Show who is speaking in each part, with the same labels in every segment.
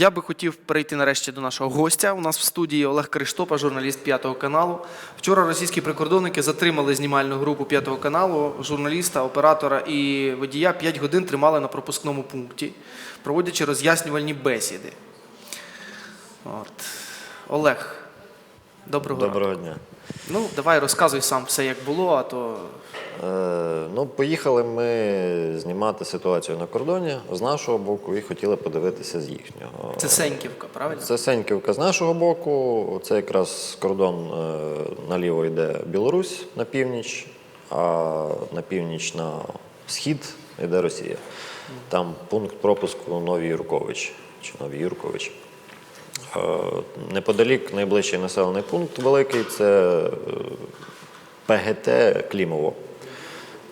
Speaker 1: Я би хотів перейти нарешті до нашого гостя. У нас в студії Олег Криштопа, журналіст п'ятого каналу. Вчора російські прикордонники затримали знімальну групу п'ятого каналу, журналіста, оператора і водія 5 годин тримали на пропускному пункті, проводячи роз'яснювальні бесіди. От. Олег, доброго.
Speaker 2: Доброго дня.
Speaker 1: Ну, давай розказуй сам все, як було, а то
Speaker 2: Е, ну, поїхали ми знімати ситуацію на кордоні з нашого боку і хотіли подивитися з їхнього.
Speaker 1: це Сеньківка, правильно?
Speaker 2: Це Сеньківка з нашого боку. Це якраз кордон е, наліво йде Білорусь на північ, а на північ на схід йде Росія. Там пункт пропуску Нові Юркович чи Нові Юркович. Е, Неподалік найближчий населений пункт великий це е, ПГТ Клімово.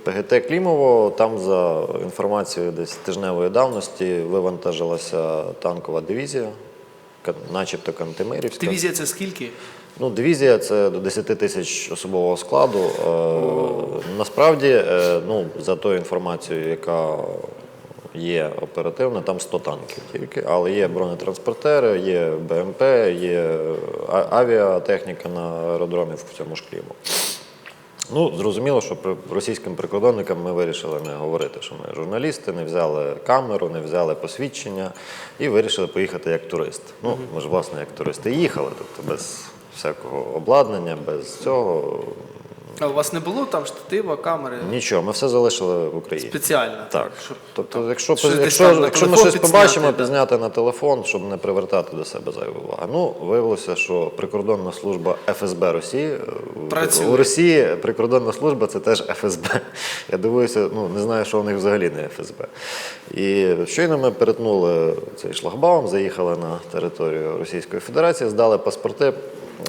Speaker 2: ПГТ Клімово, там за інформацією десь тижневої давності вивантажилася танкова дивізія, начебто Кантемирівська.
Speaker 1: Дивізія це скільки?
Speaker 2: Ну, дивізія це до 10 тисяч особового складу. Е, насправді, е, ну, за тою інформацією, яка є оперативна, там 100 танків тільки, але є бронетранспортери, є БМП, є авіатехніка на аеродромі в цьому ж Кліму. Ну, зрозуміло, що російським прикордонникам ми вирішили не говорити, що ми журналісти, не взяли камеру, не взяли посвідчення і вирішили поїхати як турист. Ну, ми ж, власне, як туристи їхали, тобто без всякого обладнання, без цього.
Speaker 1: А у вас не було там штатива, камери?
Speaker 2: Нічого, ми все залишили в Україні.
Speaker 1: Спеціально.
Speaker 2: Так.
Speaker 1: Щоб
Speaker 2: Тобто, якщо,
Speaker 1: щось
Speaker 2: якщо,
Speaker 1: там на
Speaker 2: якщо ми щось
Speaker 1: підзняти,
Speaker 2: побачимо,
Speaker 1: да.
Speaker 2: підзняти на телефон, щоб не привертати до себе зайву увагу. Ну, виявилося, що прикордонна служба ФСБ Росії е, у-
Speaker 1: Працює.
Speaker 2: у Росії прикордонна служба це теж ФСБ. Я дивуюся, ну не знаю, що у них взагалі не ФСБ. І щойно ми перетнули цей шлагбаум, заїхали на територію Російської Федерації, здали паспорти.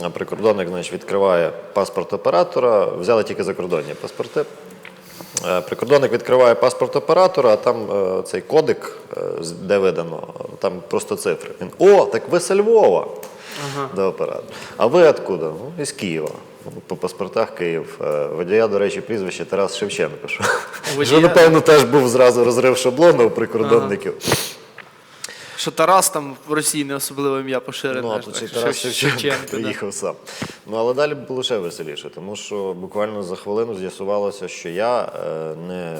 Speaker 2: А Прикордонник значить, відкриває паспорт оператора, взяли тільки закордонні паспорти. Е, Прикордонник відкриває паспорт оператора, а там е, цей кодик, е, де видано, там просто цифри. Він, О, так ви з Львова до оператора. А ви откуда? Ну, із Києва. По паспортах Київ. Е, Водія, до речі, прізвище Тарас Шевченко.
Speaker 1: Водія-
Speaker 2: що напевно, теж був зразу розрив шаблону у прикордонників.
Speaker 1: Що Тарас там в Росії не особливо ім'я поширене.
Speaker 2: Ну, а
Speaker 1: так,
Speaker 2: ще Тарас Шевченко приїхав сам. Ну, але далі було ще веселіше, тому що буквально за хвилину з'ясувалося, що я е, не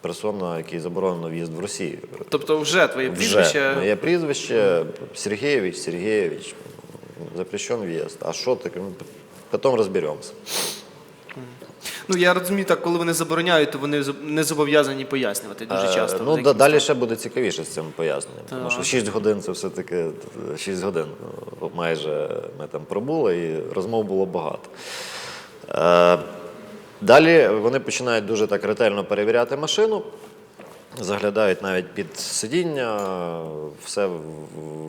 Speaker 2: персона, який заборонено в'їзд в Росію.
Speaker 1: Тобто вже твоє
Speaker 2: Вже
Speaker 1: прізвище.
Speaker 2: моє прізвище Сергеєвич, Сергеєвич, запрещен в'їзд. А що таке? Ну, Потім розберемося.
Speaker 1: Ну я розумію, так, коли вони забороняють, то вони не зобов'язані пояснювати дуже часто.
Speaker 2: Е, Ну, да, далі ще буде цікавіше з цим поясненням. Тому що 6 годин це все-таки 6 годин ну, майже ми там пробули, і розмов було багато. Е, Далі вони починають дуже так ретельно перевіряти машину. Заглядають навіть під сидіння, все в-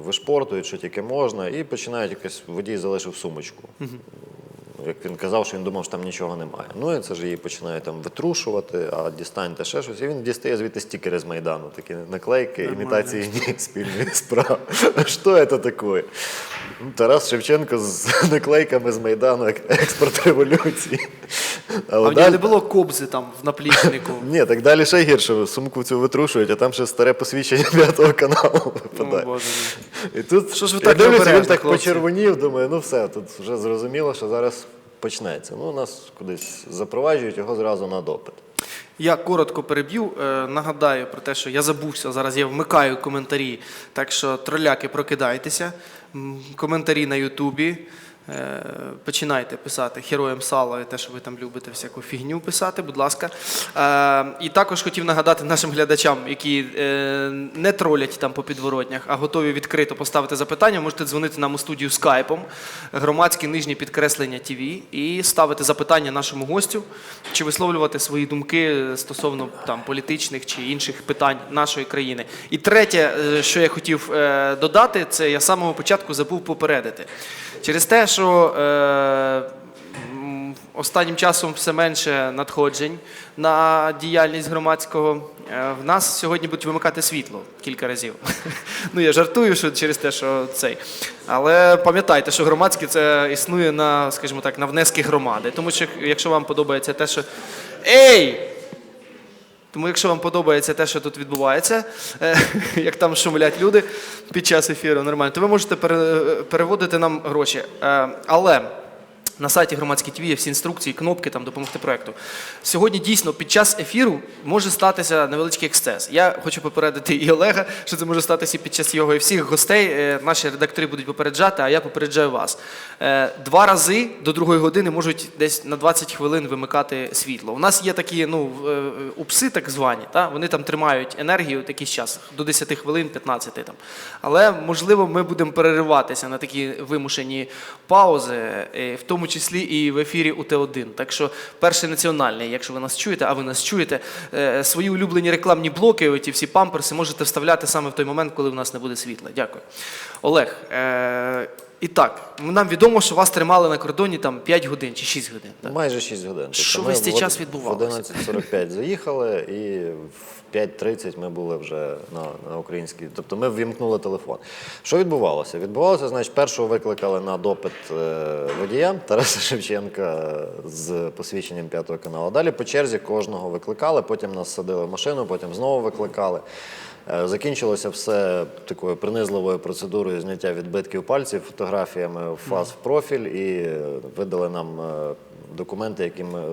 Speaker 2: вишпортують, що тільки можна, і починають якось водій залишив сумочку. Як він казав, що він думав, що там нічого немає. Ну і це ж її починає там витрушувати, а дістаньте ще щось. І він дістає звідти стікери з Майдану, такі наклейки, імітації ні, спільної справи. Що це таке? Тарас Шевченко з наклейками з Майдану, експорт революції.
Speaker 1: А
Speaker 2: Але
Speaker 1: нього не було кобзи там в наплічнику.
Speaker 2: ні, так далі ще гірше. Сумку цю витрушують, а там ще старе посвідчення п'ятого каналу випадає. І тут
Speaker 1: Що ж ви так
Speaker 2: дивлюся, він так почервонів, думаю, ну все, тут вже зрозуміло, що зараз почнеться. Ну, нас кудись запроваджують його зразу на допит.
Speaker 1: Я коротко переб'ю. Е, нагадаю про те, що я забувся. Зараз я вмикаю коментарі. Так що троляки, прокидайтеся. Коментарі на Ютубі. Е, Починайте писати героям сала і те, що ви там любите всяку фігню писати, будь ласка. Е, І також хотів нагадати нашим глядачам, які е, не тролять там по підворотнях, а готові відкрито поставити запитання. Можете дзвонити нам у студію скайпом, громадське нижнє підкреслення ТВ і ставити запитання нашому гостю, чи висловлювати свої думки стосовно там політичних чи інших питань нашої країни. І третє, що я хотів додати, це я з самого початку забув попередити. Через те, що е, останнім часом все менше надходжень на діяльність громадського. е, В нас сьогодні будуть вимикати світло кілька разів. Ну я жартую, що через те, що цей. Але пам'ятайте, що громадське це існує на, скажімо так, на внески громади. Тому що якщо вам подобається те, що Ей! Тому, якщо вам подобається те, що тут відбувається, е, як там шумлять люди під час ефіру, нормально, то ви можете переводити нам гроші. Е, Але на сайті громадській ТВ є всі інструкції, кнопки там допомогти проекту. Сьогодні дійсно під час ефіру може статися невеличкий ексцес. Я хочу попередити і Олега, що це може статися під час його і всіх гостей. Е, Наші редактори будуть попереджати, а я попереджаю вас. Е, Два рази до другої години можуть десь на 20 хвилин вимикати світло. У нас є такі ну е, упси, так звані, та вони там тримають енергію якийсь час до 10 хвилин, 15 там. Але можливо, ми будемо перериватися на такі вимушені паузи, в тому числі і в ефірі УТ1. Так що перший національний, якщо ви нас чуєте, а ви нас чуєте, е, свої улюблені рекламні блоки, оті всі памперси можете вставляти саме в той момент, коли в нас не буде світла. Дякую. Олег. Е- і так, нам відомо, що вас тримали на кордоні там 5 годин чи 6 годин. так?
Speaker 2: Майже 6 годин. Тобто
Speaker 1: Що весь цей час відбувалося?
Speaker 2: В 11.45 заїхали і в 5.30 ми були вже на, на українській. Тобто ми ввімкнули телефон. Що відбувалося? Відбувалося, значить, першого викликали на допит е, водія Тараса Шевченка з посвідченням п'ятого каналу. Далі по черзі кожного викликали, потім нас садили в машину, потім знову викликали. Е, Закінчилося все такою принизливою процедурою зняття відбитків пальців, фотографіями в фаз в профіль і е, видали нам е, документи, які ми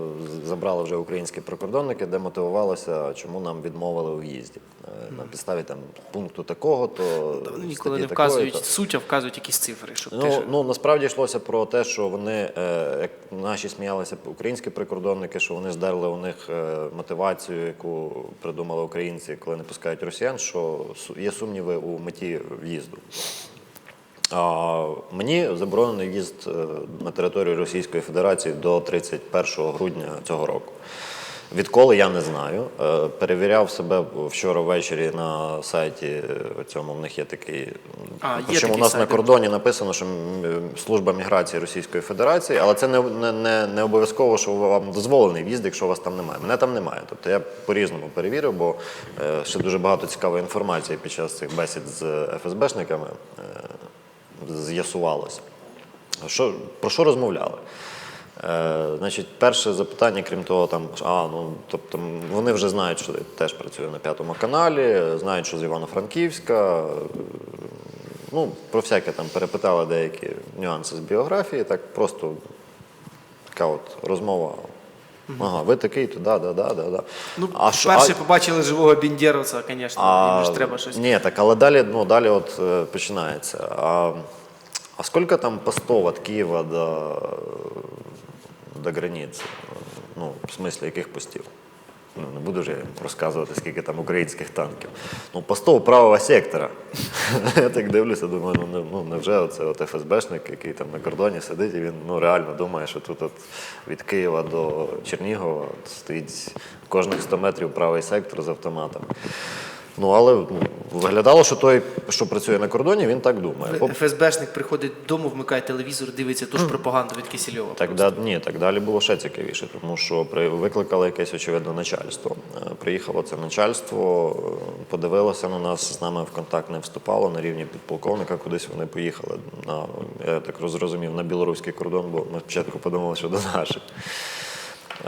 Speaker 2: забрали вже українські прикордонники, де мотивувалося, чому нам відмовили у в'їзді. Е, На підставі там пункту такого, то
Speaker 1: Вони ніколи не
Speaker 2: такої,
Speaker 1: вказують
Speaker 2: то-
Speaker 1: суть, а вказують якісь цифри. Щоб
Speaker 2: Ну,
Speaker 1: ж-
Speaker 2: ну насправді йшлося про те, що вони, е, як наші сміялися українські прикордонники, що вони здерли у них е, мотивацію, яку придумали українці, коли не пускають росіян, що є сумніви у меті в'їзду. Мені заборонений в'їзд е, на територію Російської Федерації до 31 грудня цього року. Відколи я не знаю. Е, Перевіряв себе вчора ввечері на сайті е, цьому. В них є такий.
Speaker 1: А,
Speaker 2: Причому у нас
Speaker 1: сайт.
Speaker 2: на кордоні написано, що служба міграції Російської Федерації, але це не, не, не, обов'язково, що вам дозволений в'їзд, якщо вас там немає. Мене там немає. Тобто я по-різному перевірив, бо ще дуже багато цікавої інформації під час цих бесід з ФСБшниками з'ясувалося. Що, про що розмовляли? Е, значить, перше запитання, крім того, там, а, ну, тобто, вони вже знають, що я теж працюю на п'ятому каналі, знають, що з Івано-Франківська. Ну, про всяке там перепитали деякі нюанси з біографії, так просто така от розмова. Ага, ви такий, то да, да, да, да, да.
Speaker 1: Ну,
Speaker 2: а що-
Speaker 1: перші
Speaker 2: а-
Speaker 1: побачили живого Біндєровця, звісно, їм ж треба щось.
Speaker 2: Ні, так, але далі, ну, далі от е, починається. А, а скільки там постов від Києва до, до границі? Ну, в смислі, яких постів? Ну, не буду ж я розказувати, скільки там українських танків. Ну, постов правого сектора. Я так дивлюся, думаю, ну, ну невже оце от ФСБшник, який там на кордоні сидить, і він ну, реально думає, що тут от від Києва до Чернігова стоїть кожних 100 метрів правий сектор з автоматами. Ну, але ну, виглядало, що той, що працює на кордоні, він так думає. Поп-
Speaker 1: ФСБшник приходить додому, вмикає телевізор, дивиться ту ж пропаганду від Кисельова.
Speaker 2: Так, да, ні, так далі було ще цікавіше, тому що при, викликали якесь очевидно начальство. Е, Приїхало це начальство, е, подивилося на нас, з нами в контакт не вступало на рівні підполковника, кудись вони поїхали на, я так зрозумів, на білоруський кордон, бо ми спочатку подумали, що до наших.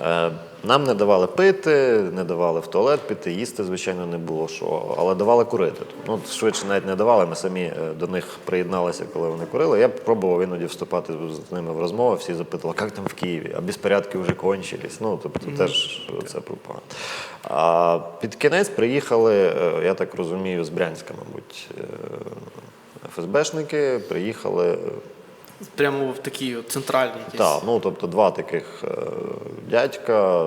Speaker 2: Е, Нам не давали пити, не давали в туалет піти, їсти, звичайно, не було що, але давали курити. Ну, швидше навіть не давали, ми самі е, до них приєдналися, коли вони курили. Я пробував іноді вступати з ними в розмову, всі запитували, як там в Києві, а безпорядки вже кончились. Ну, тобто теж це пропаганда. А під кінець приїхали, е, я так розумію, з Брянська, мабуть, ФСБшники приїхали
Speaker 1: Прямо в центральний якийсь.
Speaker 2: так, ну тобто два таких е, дядька,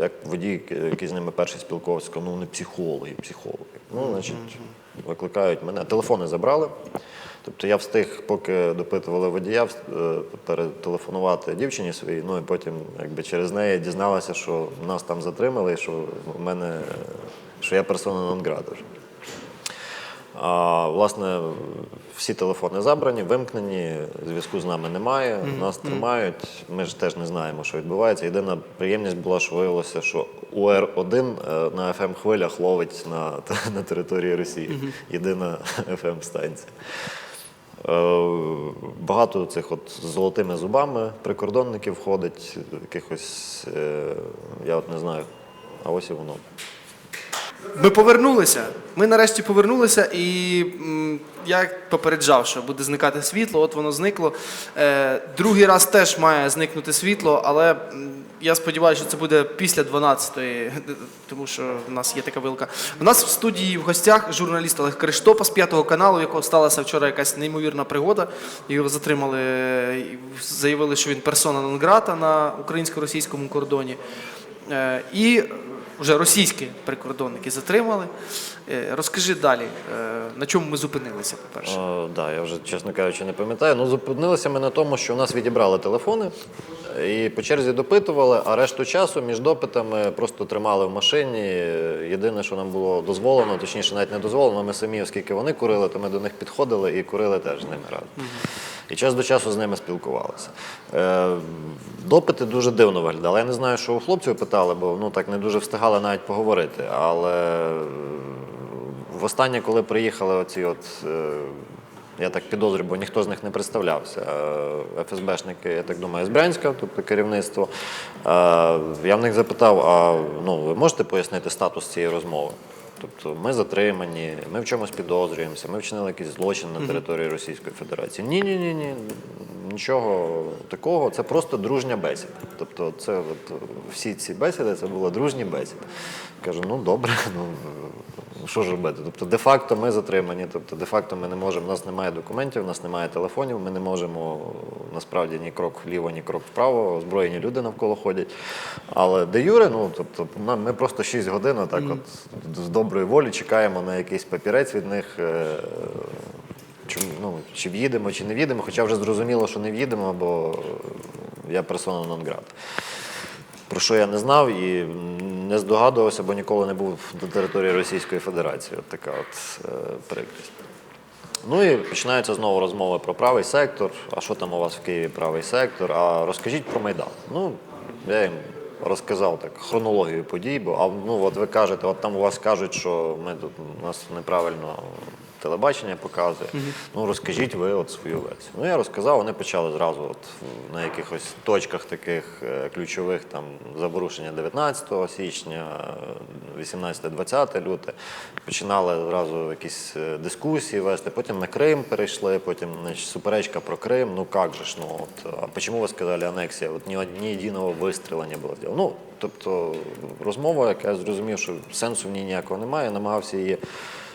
Speaker 2: як водій, який з ними перший спілкувався, сказав, ну не психологи, психологи. Ну, значить, викликають мене. Телефони забрали. Тобто я встиг, поки допитували водія, е, перетелефонувати дівчині своїй, ну і потім якби через неї дізналася, що нас там затримали, і що в мене що я персона нон-града вже. А, власне, всі телефони забрані, вимкнені, зв'язку з нами немає, нас тримають. Ми ж теж не знаємо, що відбувається. Єдина приємність була, що виявилося, що УР-1 е, на fm хвилях ловить на, на території Росії. Єдина fm станція Е, Багато цих от з золотими зубами прикордонників входить, якихось, е, я от не знаю, а ось і воно.
Speaker 1: Ми повернулися. Ми нарешті повернулися, і я попереджав, що буде зникати світло, от воно зникло. Е, другий раз теж має зникнути світло, але я сподіваюся, що це буде після 12-ї, тому що в нас є така вилка. У нас в студії в гостях журналіст Олег Криштопа з п'ятого каналу, у якого сталася вчора якась неймовірна пригода. Його затримали, е, і заявили, що він персона нон-грата на українсько-російському кордоні. Е, І вже російські прикордонники затримали. Е, Розкажи далі, е, на чому ми зупинилися, по-перше.
Speaker 2: О, да, я вже, чесно кажучи, не пам'ятаю. Ну, зупинилися ми на тому, що у нас відібрали телефони і по черзі допитували, а решту часу між допитами просто тримали в машині. Єдине, що нам було дозволено, точніше, навіть не дозволено, ми самі, оскільки вони курили, то ми до них підходили і курили теж з ними разом. І час до часу з ними спілкувалися. Допити дуже дивно виглядали. Я не знаю, що у хлопців питали, бо ну, так не дуже встигали навіть поговорити. Але Востаннє, коли приїхали оці от. е, Я так підозрюю, бо ніхто з них не представлявся. Е, ФСБшники, я так думаю, з Брянська, тобто керівництво. Е, Я в них запитав: а ну, ви можете пояснити статус цієї розмови? Тобто ми затримані, ми в чомусь підозрюємося, ми вчинили якийсь злочин на території Російської Федерації. Ні, ні, ні, ні. Нічого такого, це просто дружня бесіда. Тобто, це от, всі ці бесіди це були дружні бесіди. Кажу, ну добре, ну що ж робити? Тобто, де-факто ми затримані, тобто, де-факто ми не можемо, у нас немає документів, у нас немає телефонів, ми не можемо насправді ні крок вліво, ні крок вправо, озброєні люди навколо ходять. Але де Юре, ну тобто, ми просто 6 годин так от з доброї волі чекаємо на якийсь папірець від них. е, чи, ну, чи в'їдемо, чи не в'їдемо, хоча вже зрозуміло, що не в'їдемо, бо я персона нон грата. Про що я не знав і не здогадувався, бо ніколи не був на території Російської Федерації. От така от е, прикрість. Ну і починаються знову розмови про правий сектор. А що там у вас в Києві правий сектор? А розкажіть про Майдан. Ну, я їм розказав так хронологію подій, бо а ну от ви кажете, от там у вас кажуть, що ми тут у нас неправильно телебачення показує. Ну розкажіть ви от свою версію. Ну я розказав, вони почали зразу от на якихось точках таких е, ключових там за порушення 19 січня, 18-20 люте. Починали зразу якісь е, дискусії вести, потім на Крим перейшли, потім значить, суперечка про Крим. Ну як же ж, ну от, а чому ви сказали анексія? От ні, ні єдиного вистріла не було зроблено. Ну, тобто розмова, яка я зрозумів, що сенсу в ній ніякого немає, я намагався її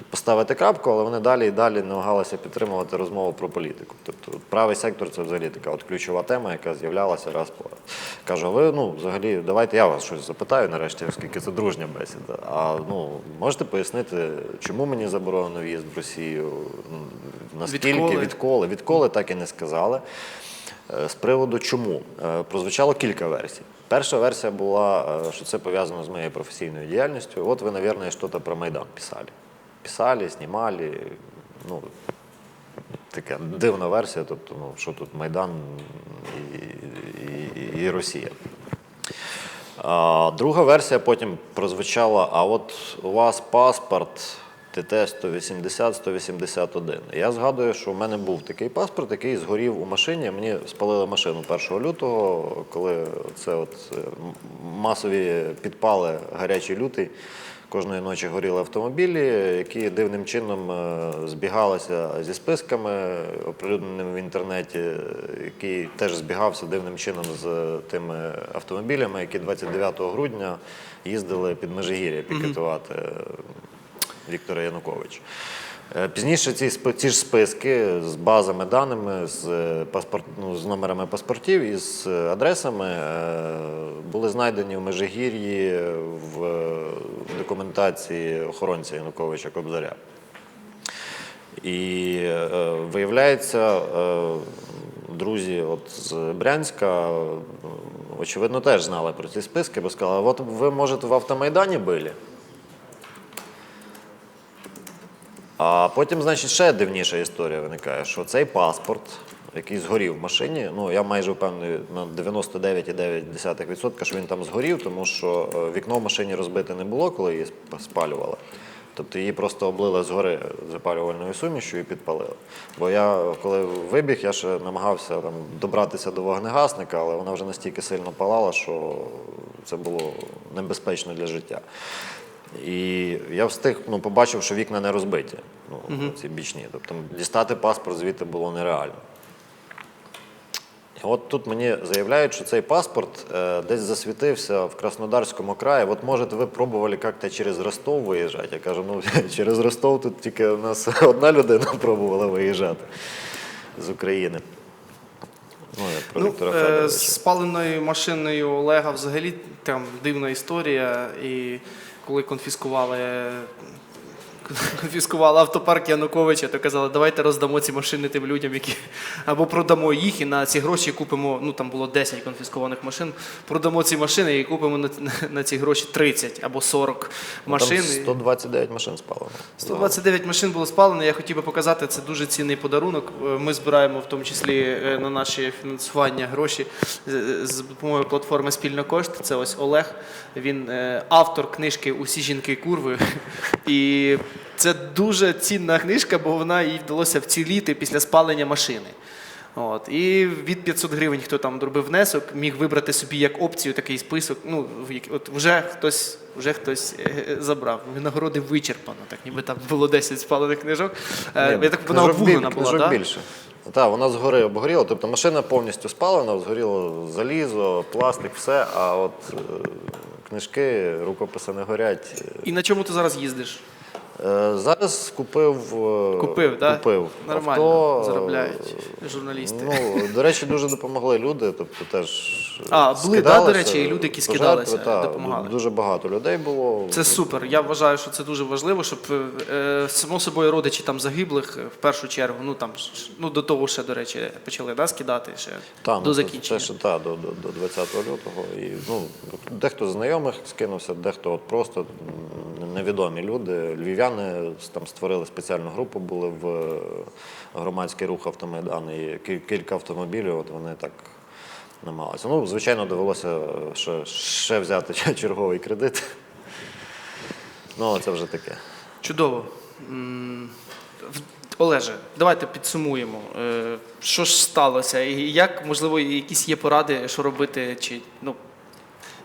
Speaker 2: поставити крапку, але вони далі і далі намагалися підтримувати розмову про політику. Тобто правий сектор це взагалі така от ключова тема, яка з'являлася раз по раз. Кажу, ви ну взагалі, давайте я вас щось запитаю нарешті, оскільки це дружня бесіда. А ну можете пояснити, чому мені заборонено в'їзд в Росію? Наскільки
Speaker 1: Відколи?
Speaker 2: відколи? Відколи так і не сказали. Е, З приводу чому Е, прозвучало кілька версій. Перша версія була, е, що це пов'язано з моєю професійною діяльністю. От ви, мабуть, щось про Майдан писали. Писали, знімали. Ну, така дивна версія, тобто, ну, що тут Майдан і, і, і Росія. А, друга версія потім прозвучала: а от у вас паспорт ТТ 180-181. Я згадую, що в мене був такий паспорт, який згорів у машині. Мені спалили машину 1 лютого, коли це от е, масові підпали гарячий лютий. Кожної ночі горіли автомобілі, які дивним чином е, збігалися зі списками, оприлюдненими в інтернеті, який теж збігався дивним чином з тими автомобілями, які 29 грудня їздили під Межигір'я пікетувати е, Віктора Януковича. Е, Пізніше ці, ці ж списки з базами даними, з, е, паспорт, ну, з номерами паспортів і з е, адресами були знайдені в Межигір'ї в документації охоронця Януковича Кобзаря. І виявляється, друзі от з Брянська, очевидно, теж знали про ці списки, бо сказали, от ви, може, в автомайдані були? А потім, значить, ще дивніша історія виникає, що цей паспорт, який згорів в машині, ну я майже впевнений на 99,9%, що він там згорів, тому що е, вікно в машині розбите не було, коли її спалювали. Тобто її просто облили згори запалювальною сумішю і підпалили. Бо я, коли вибіг, я ще намагався там, добратися до вогнегасника, але вона вже настільки сильно палала, що це було небезпечно для життя. І я встиг, ну, побачив, що вікна не розбиті, ну, ці бічні. Тобто дістати паспорт звідти було нереально. І От тут мені заявляють, що цей паспорт е, десь засвітився в Краснодарському краї. От може ви пробували як-то через Ростов виїжджати? Я кажу, ну через Ростов тут тільки у нас одна людина пробувала виїжджати з України. Ну, я про
Speaker 1: Ну, е, з спаленою машиною Олега взагалі там дивна історія. І коли конфіскували, конфіскували автопарк Януковича, то казали, давайте роздамо ці машини тим людям, які або продамо їх і на ці гроші купимо. Ну там було 10 конфіскованих машин. Продамо ці машини і купимо на, на ці гроші 30 або 40 машин.
Speaker 2: Там 129 машин спалено.
Speaker 1: 129 машин було спалено. Я хотів би показати, це дуже цінний подарунок. Е, Ми збираємо в тому числі е, на наше фінансування гроші з- з допомогою платформи Спільно кошт. Це ось Олег. Він е, автор книжки Усі жінки курви. І це дуже цінна книжка, бо вона їй вдалося вціліти після спалення машини. От. І від 500 гривень, хто там робив внесок, міг вибрати собі як опцію такий список. Ну, от вже хтось, вже хтось е, забрав. Винагороди вичерпано, так ніби там було 10 спалених книжок. Е,
Speaker 2: Ні,
Speaker 1: Я так вона
Speaker 2: книжок
Speaker 1: обвуглена була,
Speaker 2: книжок
Speaker 1: так?
Speaker 2: більше. Так, вона згори обгоріла, тобто машина повністю спалена, згоріло залізо, пластик, все, а от е, книжки, рукописи не горять.
Speaker 1: І на чому ти зараз їздиш?
Speaker 2: Е, Зараз купив. е,
Speaker 1: Купив, так?
Speaker 2: Купив.
Speaker 1: Нормально
Speaker 2: авто,
Speaker 1: заробляють журналісти.
Speaker 2: Ну, до речі, дуже допомогли люди. Тобто теж
Speaker 1: А, були, да, до речі, і люди, які скидалися,
Speaker 2: пожертви, та,
Speaker 1: допомагали.
Speaker 2: Дуже багато людей було.
Speaker 1: Це супер. Я вважаю, що це дуже важливо, щоб е, само собою родичі там загиблих е, в першу чергу, ну там ну до того ще, до речі, почали да, скидати ще
Speaker 2: Та,
Speaker 1: до
Speaker 2: ну, це-
Speaker 1: закінчення.
Speaker 2: Це ще та, до, до, до 20 лютого. І, ну, дехто з знайомих скинувся, дехто от просто невідомі люди. Львів'яни там створили спеціальну групу, були в е, громадський рух автомайдан. І кілька автомобілів, от вони так намагалися. Ну, звичайно, довелося ще, ще взяти черговий кредит. Ну, це вже таке.
Speaker 1: Чудово. Олеже, давайте підсумуємо. Е, Що ж сталося? І як, можливо, якісь є поради, що робити, чи ну,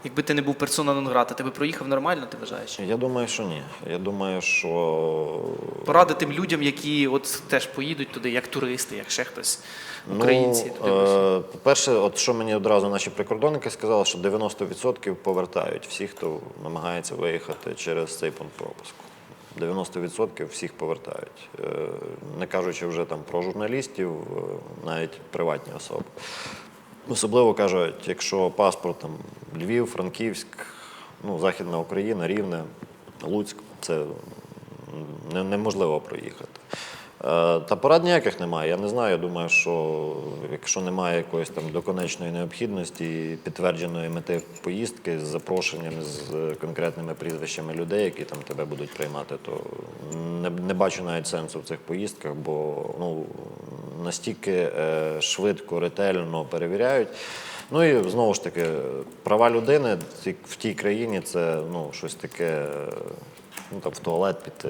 Speaker 1: якби ти не був персона нон-грата, ти би проїхав нормально, ти вважаєш?
Speaker 2: Я думаю, що ні. Я думаю, що
Speaker 1: Поради тим людям, які от теж поїдуть туди, як туристи, як ще хтось, українці.
Speaker 2: Ну, е, по-перше, от що мені одразу наші прикордонники сказали, що 90% повертають всіх, хто намагається виїхати через цей пункт пропуску. 90% всіх повертають. Е, Не кажучи вже там про журналістів, е, навіть приватні особи. Особливо кажуть, якщо паспорт там Львів, Франківськ, ну, Західна Україна, Рівне, Луцьк, це неможливо проїхати. Е, Та порад ніяких немає. Я не знаю. Я думаю, що якщо немає якоїсь там доконечної необхідності підтвердженої мети поїздки з запрошенням з конкретними прізвищами людей, які там тебе будуть приймати, то не, не бачу навіть сенсу в цих поїздках, бо ну, настільки е, швидко, ретельно перевіряють. Ну і знову ж таки, права людини в тій країні це ну, щось таке. е, Ну, там, в туалет піти,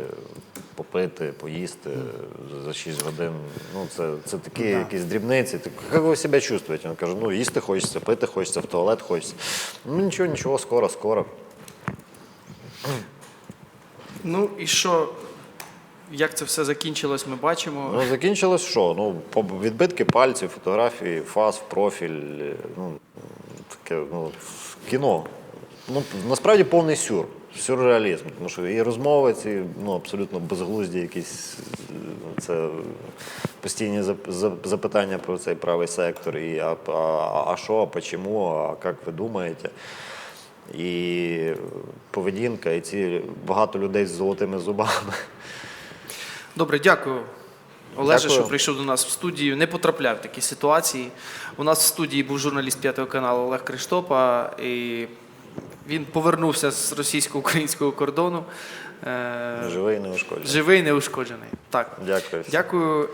Speaker 2: попити, поїсти за 6 годин. Ну, це, це такі якісь дрібниці. Так, як ви себе чувствуєте? Він каже, ну їсти хочеться, пити хочеться, в туалет хочеться. Ну нічого, нічого, скоро, скоро.
Speaker 1: Ну і що, як це все закінчилось, ми бачимо.
Speaker 2: Ну, закінчилось що? Ну, відбитки пальців, фотографії, фас, профіль. Ну, таке, ну, кіно. Ну, насправді повний сюр. Сюрреалізм. Тому що і розмови ці ну, абсолютно безглузді якісь. Це постійні зап- зап- запитання про цей правий сектор. І а, а, а що, а чому, а як ви думаєте? І поведінка, і ці багато людей з золотими зубами.
Speaker 1: Добре, дякую. Олеже,
Speaker 2: Дякую.
Speaker 1: що прийшов до нас в студію. Не потрапляв в такі ситуації. У нас в студії був журналіст п'ятого каналу Олег Криштопа, і він повернувся з російсько-українського кордону. Е,
Speaker 2: Живий неушкоджений.
Speaker 1: Живий, неушкоджений. Так.
Speaker 2: Дякую.
Speaker 1: Дякую.